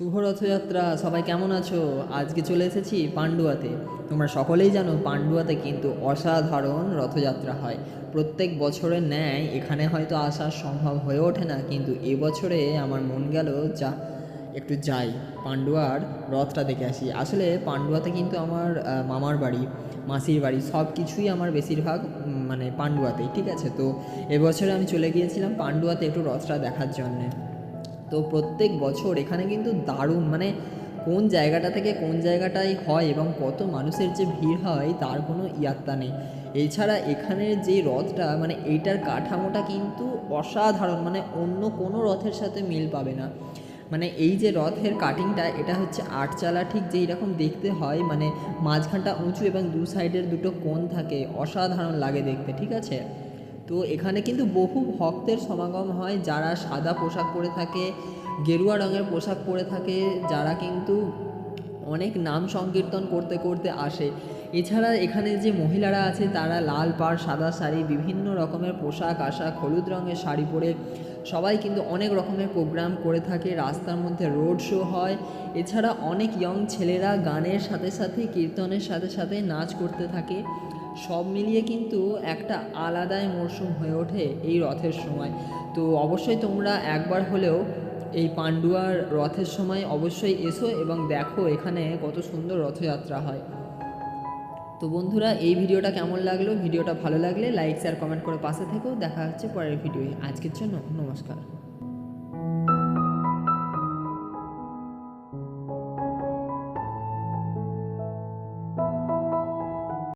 শুভ রথযাত্রা সবাই কেমন আছো? আজকে চলে এসেছি পান্ডুয়াতে তোমরা সকলেই জানো পান্ডুয়াতে কিন্তু অসাধারণ রথযাত্রা হয়। প্রত্যেক বছরের ন্যায় এখানে হয়তো আসা সম্ভব হয়ে ওঠে না, কিন্তু এবছরে আমার মন গেল, যা, একটু যাই। পান্ডুয়ার রথটা দেখে আসি। আসলে পান্ডুয়াতে কিন্তু আমার মামার বাড়ি, মাসির বাড়ি সব কিছুই আমার বেশিরভাগ মানে পান্ডুয়াতেই ঠিক আছে? তো এবছরে আমি চলে গিয়েছিলাম পান্ডুয়াতে একটু রথটা দেখার জন্যে। তো প্রত্যেক বছর এখানে কিন্তু দারুণ মানে কোন জায়গাটা থেকে কোন জায়গাটায় হয় এবং কত মানুষের যে ভিড় হয় তার কোনো ইয়াত্তা নেই। এছাড়া এখানের যে রথটা মানে এইটার কাঠামোটা কিন্তু অসাধারণ মানে অন্য কোনো রথের সাথে মিল পাবে না। মানে এই যে রথের কাটিংটা এটা হচ্ছে আটচালা, ঠিক যেই রকম দেখতে হয় মানে মাঝখানটা উঁচু এবং দু সাইডের দুটো কোণ থাকে, অসাধারণ লাগে দেখতে, ঠিক আছে? তো এখানে কিন্তু বহু ভক্তের সমাগম হয় যারা সাদা পোশাক পরে থাকে, গেরুয়া রঙের পোশাক পরে থাকে, যারা কিন্তু অনেক নাম সংকীর্তন করতে করতে আসে। এছাড়া এখানে যে মহিলারা আছে তারা লাল পাড়, সাদা শাড়ি, বিভিন্ন রকমের পোশাক, আশাক, হলুদ রঙের শাড়ি পরে সবাই কিন্তু অনেক রকমের প্রোগ্রাম করে থাকে, রাস্তার মধ্যে রোড শো হয়। এছাড়া অনেক ইয়ং ছেলেরা গানের সাথে সাথে, কীর্তনের সাথে সাথে নাচ করতে থাকে। সব মিলিয়ে কিন্তু একটা আলাদাই মরশুম হয়ে ওঠে এই রথের সময়। তো অবশ্যই তোমরা একবার হলেও এই পান্ডুয়ার রথের সময় অবশ্যই এসো এবং দেখো এখানে কত সুন্দর রথযাত্রা হয়। তো বন্ধুরা, এই ভিডিওটা কেমন লাগল? ভিডিওটা ভালো লাগলে লাইক শেয়ার কমেন্ট করে পাশে থেকেও দেখা হচ্ছে পরের ভিডিওয়ে। আজকের জন্য নমস্কার।